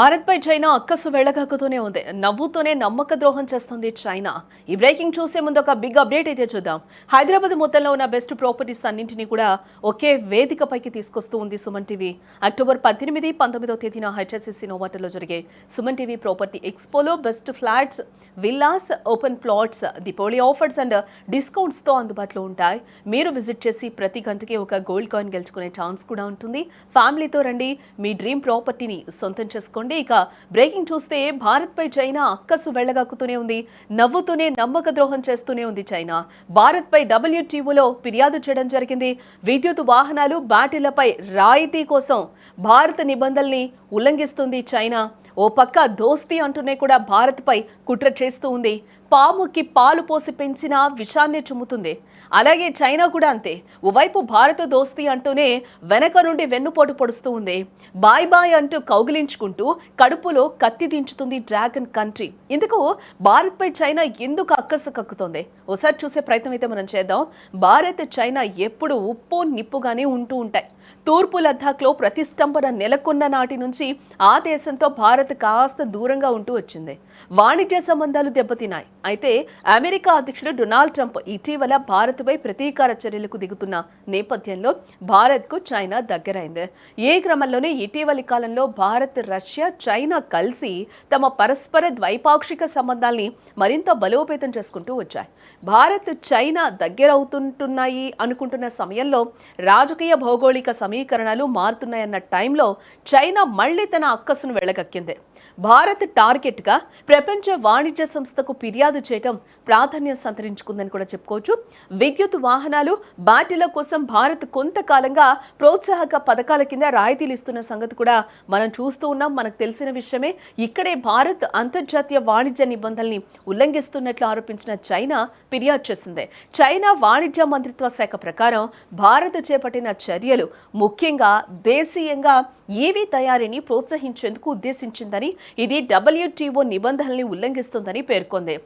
భారత్పై చైనా అక్కసు వెళ్ళగాకుతూనే ఉంది. నవ్వుతూనే నమ్మక ద్రోహం చేస్తుంది చైనా. ఈ బ్రేకింగ్ చూసే ముందు ఒక బిగ్ అప్డేట్ అయితే చూద్దాం. హైదరాబాద్ మొత్తంలో ఉన్న బెస్ట్ ప్రాపర్టీస్ అన్నింటినీ కూడా ఒకే వేదికపైకి తీసుకొస్తూ ఉంది సుమన్ టీవీ. అక్టోబర్ పద్దెనిమిది పంతొమ్మిదో తేదీన హెచ్ఎస్సిసి నోవాటర్లో జరిగే Suman TV property ఎక్స్పోలో best flats villas open plots Deepavali offers and డిస్కౌంట్స్తో అందుబాటులో ఉంటాయి. మీరు విజిట్ చేసి ప్రతి గంటకి ఒక గోల్డ్ కాయిన్ గెలుచుకునే ఛాన్స్ కూడా ఉంటుంది. ఫ్యామిలీతో రండి. మీ డ్రీమ్ ప్రాపర్టీని సొంతం చేసుకోండి ఇక బ్రేకింగ్ చూస్తే భారత్ పై చైనా అక్కసు వెళ్ళగక్కుతూనే ఉంది. నవ్వుతూనే నమ్మక ద్రోహం చేస్తూనే ఉంది చైనా. భారత్ పై డబ్ల్యూటీఓలో ఫిర్యాదు చేయడం జరిగింది. విద్యుత్ వాహనాలు బ్యాటరీలపై రాయితీ కోసం భారత నిబంధనల్ని ఉల్లంఘిస్తుంది చైనా. ఓ పక్క దోస్తీ అంటూనే కూడా భారత్పై కుట్ర చేస్తూ ఉంది. పాముకి పాలు పోసి పెంచిన విషాన్ని చుమ్ముతుంది. అలాగే చైనా కూడా అంతే. ఓవైపు భారత దోస్తి అంటూనే వెనక నుండి వెన్నుపోటు పొడుస్తూ ఉంది. బాయ్ బాయ్ అంటూ కౌగిలించుకుంటూ కడుపులో కత్తి దించుతుంది డ్రాగన్ కంట్రీ. ఇందుకు భారత్పై చైనా ఎందుకు అక్కసు కక్కుతోంది? ఒకసారి చూసే ప్రయత్నం అయితే మనం చేద్దాం. భారత్ చైనా ఎప్పుడు ఉప్పు నిప్పుగానే ఉంటూ ఉంటాయి. తూర్పు లద్దాఖ్లో ప్రతిష్టంభన నెలకొన్న నాటి నుంచి ఆ దేశంతో భారత్ కాస్త దూరంగా ఉంటూ వచ్చింది. వాణిజ్య సంబంధాలు దెబ్బతిన్నాయి. అయితే అమెరికా అధ్యక్షుడు డొనాల్డ్ ట్రంప్ ఇటీవల భారత్పై ప్రతీకార చర్యలకు దిగుతున్న నేపథ్యంలో భారత్కు చైనా దగ్గరైంది. ఏ క్రమంలోనే ఇటీవలి కాలంలో భారత్ రష్యా చైనా కలిసి తమ పరస్పర ద్వైపాక్షిక సంబంధాల్ని మరింత బలోపేతం చేసుకుంటూ వచ్చాయి. భారత్ చైనా దగ్గరవుతుంటున్నాయి అనుకుంటున్న సమయంలో రాజకీయ భౌగోళిక సమీకరణాలు మారుతున్నాయన్న టైంలో చైనా మళ్ళీ తన అక్కసును వెళ్ళగక్కింది భారత్ టార్గెట్గా ప్రపంచ వాణిజ్య సంస్థకు ఫిర్యాదు చేయటం ప్రాధాన్యం సంతరించుకుందని కూడా చెప్పుకోవచ్చు. విద్యుత్ వాహనాలు బ్యాటరీల కోసం భారత్ కొంతకాలంగా ప్రోత్సాహక పథకాల కింద రాయితీలు ఇస్తున్న సంగతి కూడా మనం చూస్తూ ఉన్నాం. మనకు తెలిసిన విషయమే ఇక్కడే భారత్ అంతర్జాతీయ వాణిజ్య నిబంధనల్ని ఉల్లంఘిస్తున్నట్లు ఆరోపించిన చైనా ఫిర్యాదు చేసింది. చైనా వాణిజ్య మంత్రిత్వ శాఖ ప్రకారం భారత్ చేపట్టిన చర్యలు ముఖ్యంగా దేశీయంగా ఏవీ తయారీని ప్రోత్సహించేందుకు ఉద్దేశించిందని ఇది డబ్ల్యూటీఓ నిబంధనల్ని ఉల్లంఘిస్తుందని పేర్కొంది.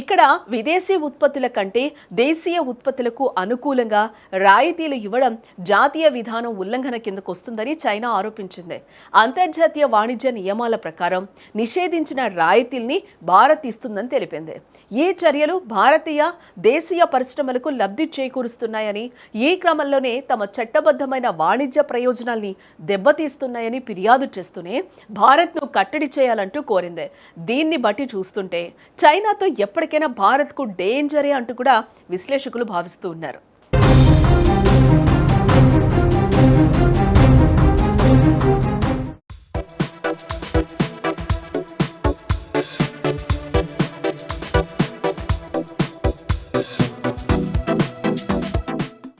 ఇక్కడ విదేశీ ఉత్పత్తుల కంటే దేశీయ ఉత్పత్తులకు అనుకూలంగా రాయితీలు ఇవ్వడం జాతీయ విధానం ఉల్లంఘన కిందకు వస్తుందని చైనా ఆరోపించింది. అంతర్జాతీయ వాణిజ్య నియమాల ప్రకారం నిషేధించిన రాయితీల్ని భారత్ ఇస్తుందని తెలిపింది. ఈ చర్యలు భారతీయ దేశీయ పరిశ్రమలకు లబ్ధి చేకూరుస్తున్నాయని ఈ క్రమంలోనే తమ చట్టబద్ధమైన వాణిజ్య ప్రయోజనాల్ని దెబ్బతీస్తున్నాయని ఫిర్యాదు చేస్తూనే భారత్ను కట్టడి చేయాలంటూ కోరింది. దీన్ని బట్టి చూస్తుంటే చైనాతో ఎప్పటికైనా భారత్కు డేంజరే అంటూ కూడా విశ్లేషకులు భావిస్తూ ఉన్నారు.